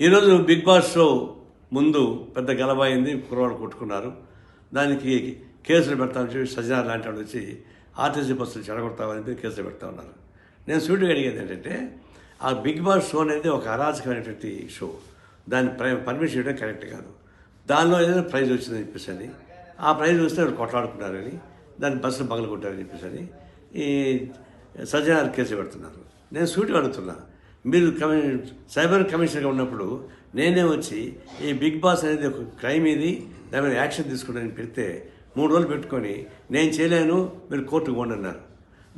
ఈరోజు big boss show ముందు పెద్ద గలబాయింది కుర్రవాడు కొట్టుకున్నారు. దానికి కేసులు పెడతామని చెప్పి సజ్జన లాంటి వాడు వచ్చి ఆర్టీసీ బస్సులు చెడగొడతామని చెప్పి కేసులు పెడతా ఉన్నారు. నేను సూటిగా అడిగేది ఏంటంటే ఆ బిగ్ బాస్ షో అనేది ఒక అరాచకమైనటువంటి షో. దాన్ని పర్మిషన్ ఇవ్వడం కరెక్ట్ కాదు. దానిలో ఏదైనా ప్రైజ్ వచ్చిందని చెప్పేసి అని ఆ ప్రైజ్ వస్తే వాళ్ళు కొట్లాడుకున్నారని దాన్ని బస్సులు పగలు చెప్పేసి అని ఈ సజ్జనాలు కేసు పెడుతున్నారు. నేను సూటిగా అడుగుతున్నా మీరు కమి సైబర్ కమిషనర్గా ఉన్నప్పుడు నేనే వచ్చి ఈ బిగ్ బాస్ అనేది ఒక క్రైమ్ ఇది దాని మీద యాక్షన్ తీసుకుంటానని పెడితే మూడు రోజులు పెట్టుకొని నేను చేయలేను మీరు కోర్టుకు పోండి అన్నారు.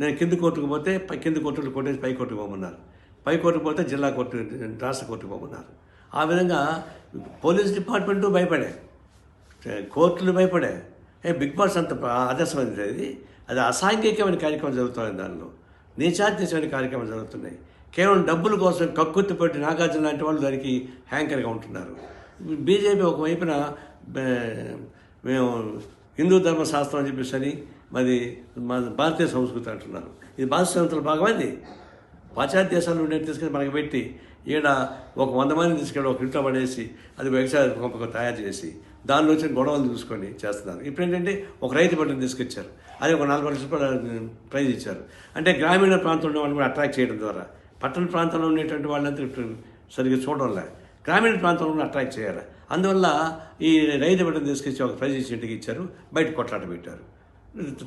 నేను కింద కోర్టుకు పోతే పై కింద కోర్టులు కొట్టేసి పై కోర్టుకు పోమన్నారు. పై కోర్టుకు పోతే జిల్లా కోర్టు రాష్ట్ర కోర్టుకు పోమన్నారు. ఆ విధంగా పోలీస్ డిపార్ట్మెంటు భయపడే కోర్టులు భయపడే ఏ బిగ్ బాస్ అంత ఆదర్శమైనది అది. అసాంఘికమైన కార్యక్రమం జరుగుతున్నాయి దానిలో. నీచాత్యమైన కార్యక్రమాలు జరుగుతున్నాయి. కేవలం డబ్బుల కోసం కక్కుత్తిపెట్టి నాగార్జున లాంటి వాళ్ళు దానికి హ్యాంకర్గా ఉంటున్నారు. బీజేపీ ఒకవైపున మేము హిందూ ధర్మశాస్త్రం అని చెప్పేసి అని మరి మా భారతీయ సంస్కృతి అంటున్నారు. ఇది భారత సంస్కృతిలో భాగమైంది పాశ్చాత్య దేశాలు ఉండే తీసుకెళ్ళి మనకి పెట్టి ఈడ ఒక వంద మంది తీసుకెళ్ళి ఒక ఇంట్లో పడేసి అది వ్యవసాయ పంపకం తయారు చేసి దానిలో వచ్చిన గొడవలు చూసుకొని చేస్తున్నారు. ఇప్పుడు ఏంటంటే ఒక రైతు పంటను తీసుకొచ్చారు. అది ఒక నలభై లక్షల రూపాయలు ప్రైజ్ ఇచ్చారు. అంటే గ్రామీణ ప్రాంతంలో వాళ్ళని కూడా అట్రాక్ట్ చేయడం ద్వారా పట్టణ ప్రాంతంలో ఉండేటువంటి వాళ్ళంతా సరిగ్గా చూడడంలే గ్రామీణ ప్రాంతంలో అట్రాక్ట్ చేయాలి. అందువల్ల ఈ రైతు బిడ్డను తీసుకొచ్చి ఒక ప్రైజ్ ఇచ్చి ఇంటికి ఇచ్చారు బయట కొట్లాట పెట్టారు.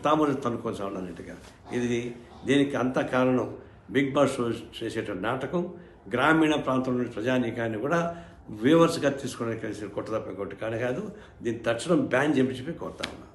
తాములు తనుకోసం అన్నట్టుగా. ఇది దీనికి అంత కారణం బిగ్ బాస్ చేసేటువంటి నాటకం. గ్రామీణ ప్రాంతంలోని ప్రజానీకాన్ని కూడా వ్యూవర్స్గా తీసుకోవడానికి కలిసి కొట్టదప్ప కొట్టి కానీ కాదు దీన్ని తక్షణం బ్యాన్ చేయించి కోరుతా ఉన్నాను